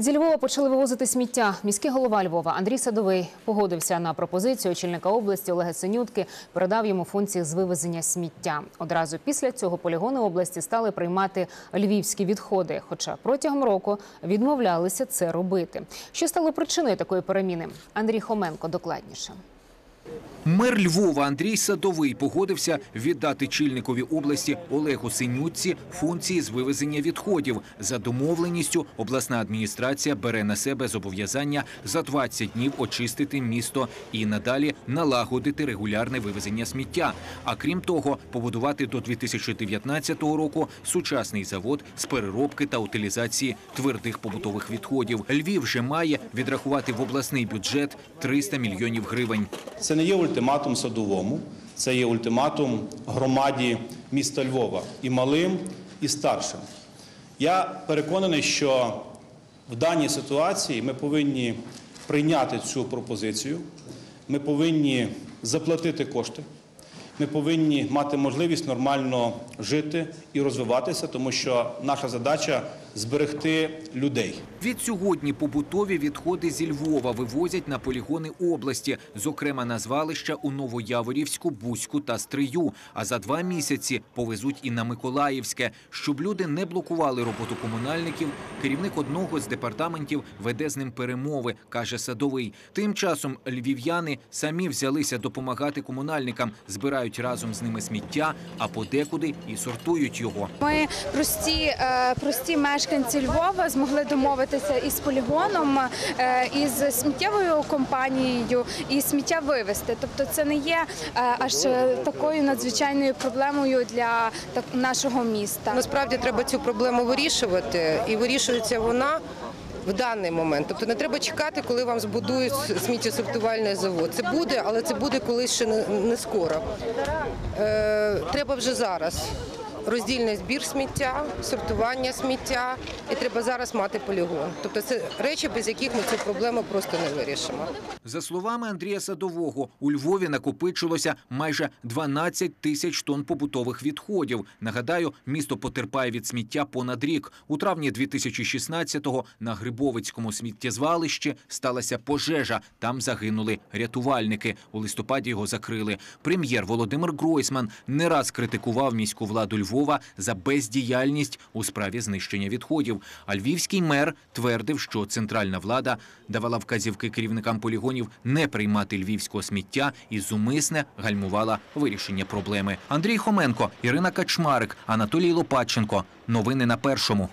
Зі Львова почали вивозити сміття. Міський голова Львова Андрій Садовий погодився на пропозицію очільника області Олега Синютки, передав йому функції з вивезення сміття. Одразу після цього полігони області стали приймати львівські відходи, хоча протягом року відмовлялися це робити. Що стало причиною такої переміни? Андрій Хоменко докладніше. Мер Львова Андрій Садовий погодився віддати чільникові області Олегу Синютці функції з вивезення відходів. За домовленістю обласна адміністрація бере на себе зобов'язання за 20 днів очистити місто і надалі налагодити регулярне вивезення сміття. А крім того, побудувати до 2019 року сучасний завод з переробки та утилізації твердих побутових відходів. Львів вже має відрахувати в обласний бюджет 300 мільйонів гривень. Це не є ультиматум садовому, це є ультиматум громаді міста Львова і малим, і старшим. Я переконаний, що в даній ситуації ми повинні прийняти цю пропозицію, ми повинні заплатити кошти, ми повинні мати можливість нормально жити і розвиватися, тому що наша задача зберегти людей. Відсьогодні побутові відходи зі Львова вивозять на полігони області, зокрема на звалища у Новояворівську, Бузьку та Стрию. А за два місяці повезуть і на Миколаївське. Щоб люди не блокували роботу комунальників, керівник одного з департаментів веде з ним перемови, каже Садовий. Тим часом львів'яни самі взялися допомагати комунальникам, збирають разом з ними сміття, а подекуди і сортують його. Ми прості, е, прості мешканці Львова змогли домовитися із полігоном, е, із сміттєвою компанією і сміття вивезти. Тобто, це не є е, аж такою надзвичайною проблемою для нашого міста. Насправді треба цю проблему вирішувати, і вирішується вона в даний момент. Тобто не треба чекати, коли вам збудують сміттєсортувальний завод. Це буде, але це буде колись ще не, скоро. Е, треба вже зараз. Роздільний збір сміття, сортування сміття, і треба зараз мати полігон. Тобто це речі, без яких ми цю проблему просто не вирішимо. За словами Андрія Садового, у Львові накопичилося майже 12 тисяч тонн побутових відходів. Нагадаю, місто потерпає від сміття понад рік. У травні 2016-го на Грибовицькому сміттєзвалищі сталася пожежа. Там загинули рятувальники. У листопаді його закрили. Прем'єр Володимир Гройсман не раз критикував міську владу Львова за бездіяльність у справі знищення відходів. А львівський мер твердив, що центральна влада давала вказівки керівникам полігонів не приймати львівського сміття і зумисне гальмувала вирішення проблеми. Андрій Хоменко, Ірина Качмарик, Анатолій Лопатченко. Новини на першому.